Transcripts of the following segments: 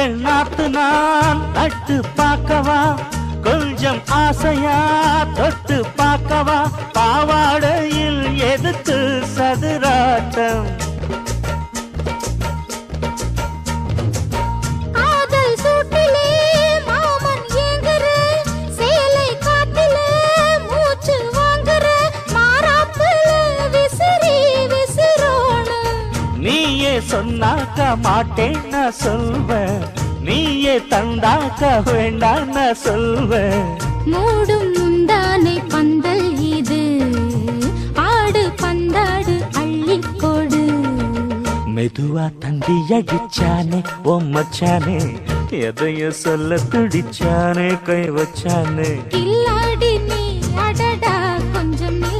மஞ்சள் நாத்து நான் நட்டு பார்க்கவா? கொஞ்சம் ஆசையா தொட்டு சொன்னாக்க மாட்டேன் நான் சொல்வேன் நீயே தந்தாக்க வேண்டாம் நான் சொல்வேன் மூடும் முந்தானை பந்தல் இது. ஆடு பந்தாடு அள்ளிக்கொடு. மெதுவா தந்தி அடிச்சானே ஓ மச்சானே. எதையோ சொல்ல துடிச்சானே கை வச்சானே. கில்லாடி நீ அடடா கொஞ்சம் நில்லு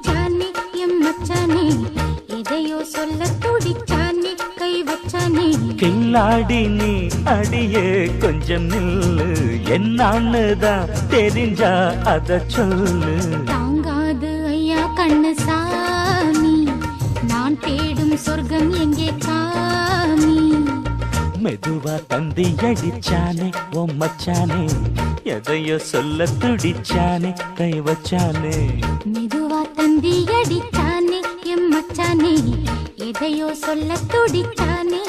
சொல்ல துடிச்சானே கை வச்சானே. கில்லாடி நீ அடியே கொஞ்சம் நில்லு. என்னான்னுதான் தெரிஞ்சா அத சொல்லு. தாங்காது ஐயா கண்ணு சாமி நான் தேடும் சொர்க்கம் எங்கே காமி மெதுவா தந்தி அடிச்சானே ஓ மச்சானே. எதையோ சொல்ல துடிச்சானே கை வச்சானே. மெதுவா தந்தி அடிச்சானே எதையோ சொல்ல துடித்தானே?